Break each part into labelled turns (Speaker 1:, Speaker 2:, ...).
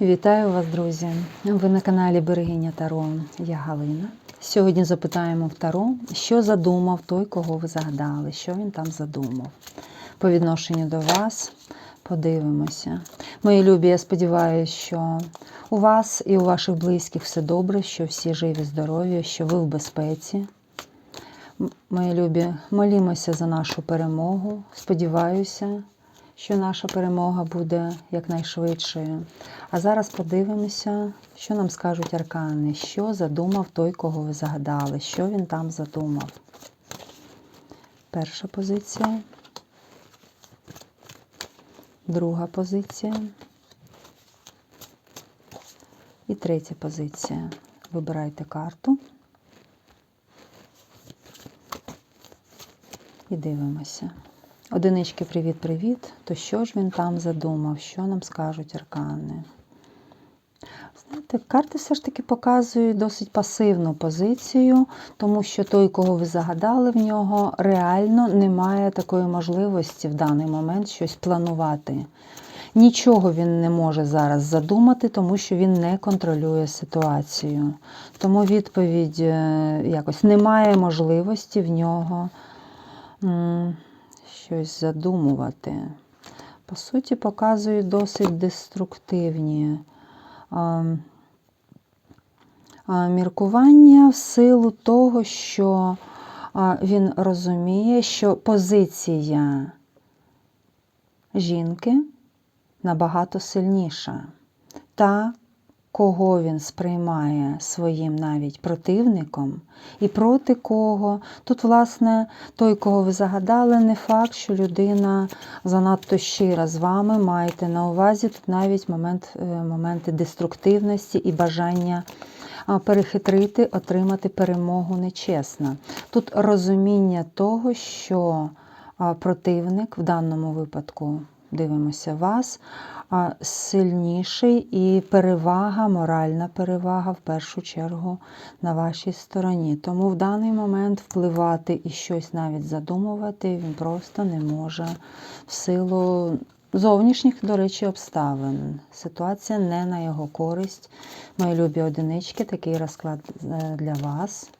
Speaker 1: Вітаю вас, друзі! Ви на каналі Берегиня Таро. Я Галина. Сьогодні запитаємо в Таро, що задумав той, кого ви загадали, що він там задумав. По відношенню до вас подивимося. Мої любі, я сподіваюся, що у вас і у ваших близьких все добре, що всі живі, здорові, що ви в безпеці. Мої любі, молімося за нашу перемогу. Сподіваюся, що наша перемога буде якнайшвидшою. А зараз подивимося, що нам скажуть аркани, що задумав той, кого ви загадали, що він там задумав. Перша позиція. Друга позиція. І третя позиція. Вибирайте карту. І дивимося. Одинички, привіт-привіт. То що ж він там задумав? Що нам скажуть аркани? Знаєте, карти все ж таки показують досить пасивну позицію, тому що той, кого ви загадали в нього, реально не має такої можливості в даний момент щось планувати. Нічого він не може зараз задумати, тому що він не контролює ситуацію. Тому відповідь е, якось немає можливості в нього щось задумувати. По суті, показують досить деструктивні а, міркування в силу того, що він розуміє, що позиція жінки набагато сильніша. Та, кого він сприймає своїм навіть противником, і проти кого. Тут, власне, той, кого ви загадали, не факт, що людина занадто щира з вами. Маєте на увазі тут навіть момент, е, моменти деструктивності і бажання перехитрити, отримати перемогу нечесно. Тут розуміння того, що противник в даному випадку. Дивимося вас, сильніший і перевага, моральна перевага в першу чергу на вашій стороні. Тому в даний момент впливати і щось навіть задумувати він просто не може в силу зовнішніх, до речі, обставин. Ситуація не на його користь. Мої любі одинички, такий розклад е, для вас.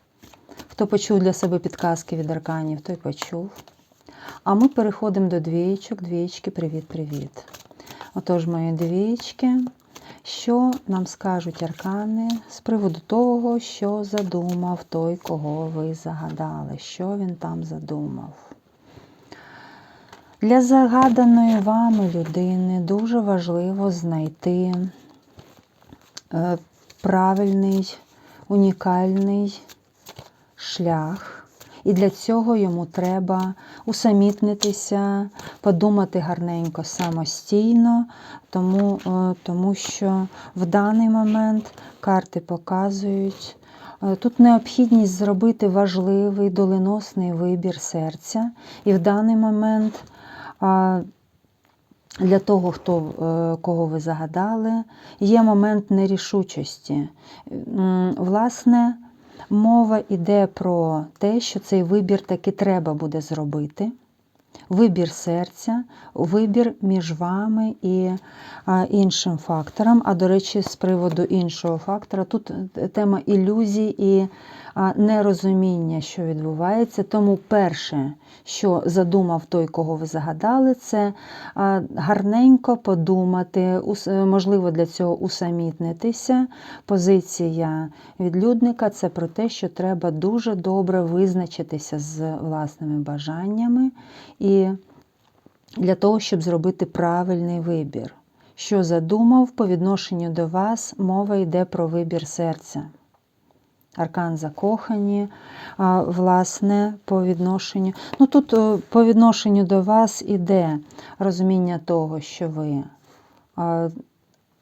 Speaker 1: Хто почув для себе підказки від арканів, той почув. А ми переходимо до двієчок. Двієчки, привіт-привіт. Отож, мої двієчки, що нам скажуть аркани з приводу того, що задумав той, кого ви загадали, що він там задумав. Для загаданої вами людини дуже важливо знайти е, правильний, унікальний шлях. І для цього йому треба усамітнитися, подумати гарненько самостійно, тому, е, тому що в даний момент карти показують, е, тут необхідність зробити важливий доленосний вибір серця. І в даний момент для того, хто, е, кого ви загадали, є момент нерішучості. Власне, Мова йде про те, що цей вибір таки треба буде зробити. Вибір серця, вибір між вами і іншим фактором. А до речі, з приводу іншого фактора, тут тема ілюзій і нерозуміння, що відбувається. Тому перше, що задумав той, кого ви загадали, це гарненько подумати, можливо, для цього усамітнитися. Позиція відлюдника це про те, що треба дуже добре визначитися з власними бажаннями і для того, щоб зробити правильний вибір. Що задумав по відношенню до вас, мова йде про вибір серця. Аркан закохані, власне, по відношенню. Ну тут по відношенню до вас іде розуміння того, що ви,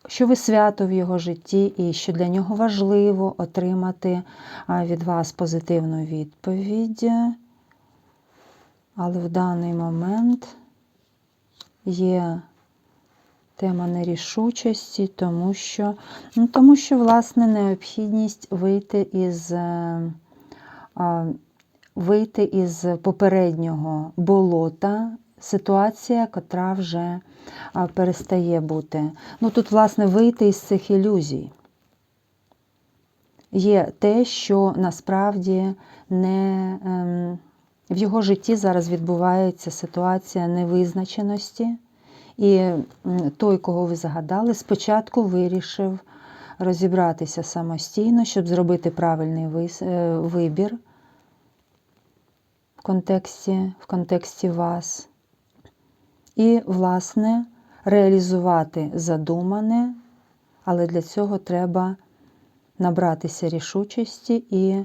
Speaker 1: що ви свято в його житті, і що для нього важливо отримати від вас позитивну відповідь. Але в даний момент є тема нерішучості, тому що, ну, тому що власне, необхідність вийти із, е, вийти із попереднього болота ситуація, котра вже перестає бути. Ну тут, власне, вийти із цих ілюзій. Є те, що насправді не ем, в його житті зараз відбувається ситуація невизначеності, і той, кого ви загадали, спочатку вирішив розібратися самостійно, щоб зробити правильний е, вибір в контексті, в контексті вас. І, власне, реалізувати задумане, але для цього треба набратися рішучості і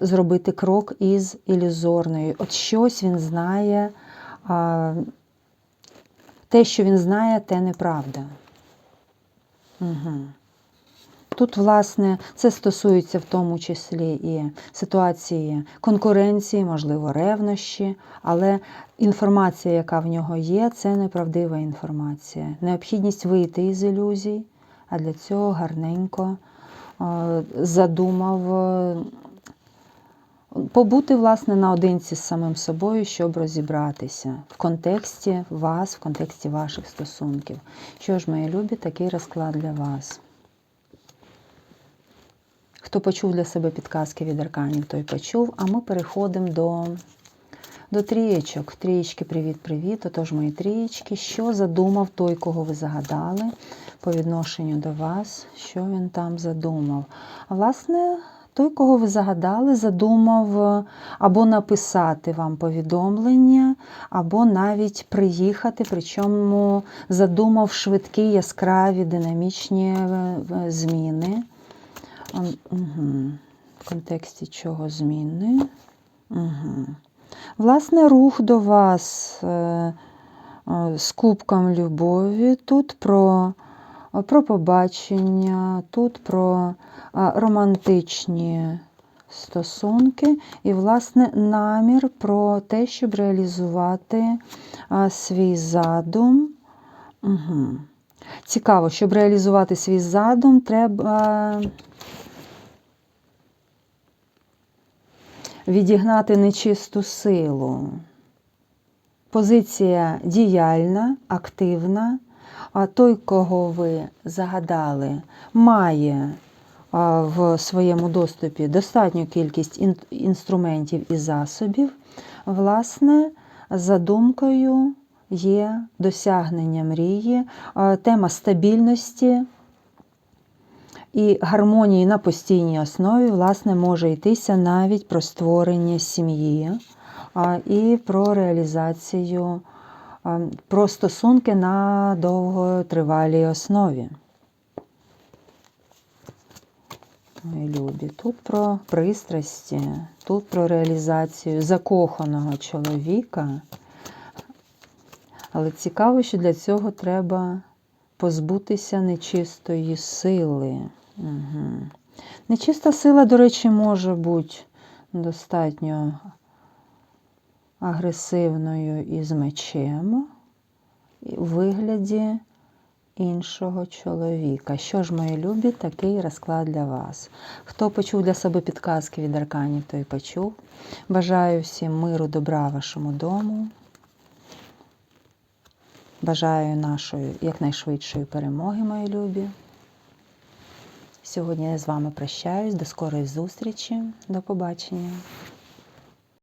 Speaker 1: зробити крок із ілюзорною. От щось він знає, те, що він знає, те неправда. Угу. Тут, власне, це стосується в тому числі і ситуації конкуренції, можливо, ревнощі, але інформація, яка в нього є, це неправдива інформація. Необхідність вийти із ілюзій, а для цього гарненько е, задумав побути, власне, наодинці з самим собою, щоб розібратися в контексті вас, в контексті ваших стосунків. Що ж, мої любі, такий розклад для вас. Хто почув для себе підказки від арканів, той почув. А ми переходимо до, до трієчок. Трієчки, привіт-привіт. Отож, мої трієчки. Що задумав той, кого ви загадали по відношенню до вас? Що він там задумав? Власне, той, кого ви загадали, задумав е, або написати вам повідомлення, або навіть приїхати, причому задумав швидкі, яскраві, динамічні е, е, зміни. Угу. В контексті чого зміни? Угу. Власне, рух до вас з кубком любові. Тут про, про побачення, тут про романтичні стосунки і, власне, намір про те, щоб реалізувати свій задум. Угу. Цікаво, щоб реалізувати свій задум, треба. відігнати нечисту силу. Позиція діяльна, активна, а той, кого ви загадали, має в своєму доступі достатню кількість інструментів і засобів, власне, задумкою є досягнення мрії, тема стабільності і гармонії на постійній основі, власне, може йтися навіть про створення сім'ї і про реалізацію, про стосунки на довготривалій основі. Мої любі, тут про пристрасті, тут про реалізацію закоханого чоловіка. Але цікаво, що для цього треба позбутися нечистої сили. Угу. Нечиста сила, до речі, може бути достатньо агресивною і з мечем у вигляді іншого чоловіка. Що ж, мої любі, такий розклад для вас. Хто почув для себе підказки від арканів, той почув. Бажаю всім миру, добра вашому дому. Бажаю нашої якнайшвидшої перемоги, мої любі. Сьогодні я з вами прощаюсь. До скорої зустрічі. До побачення.